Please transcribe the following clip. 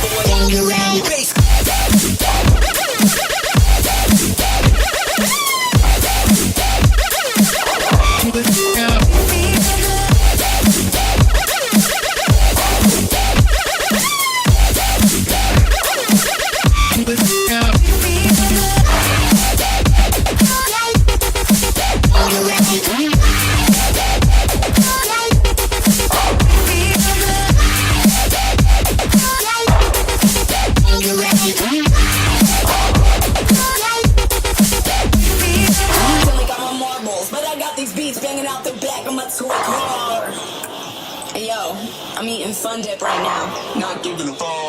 boy. Dangerous. beats banging out the back of my toy car. Hey, yo, I'm eating Fun Dip right now. Not giving a fuck.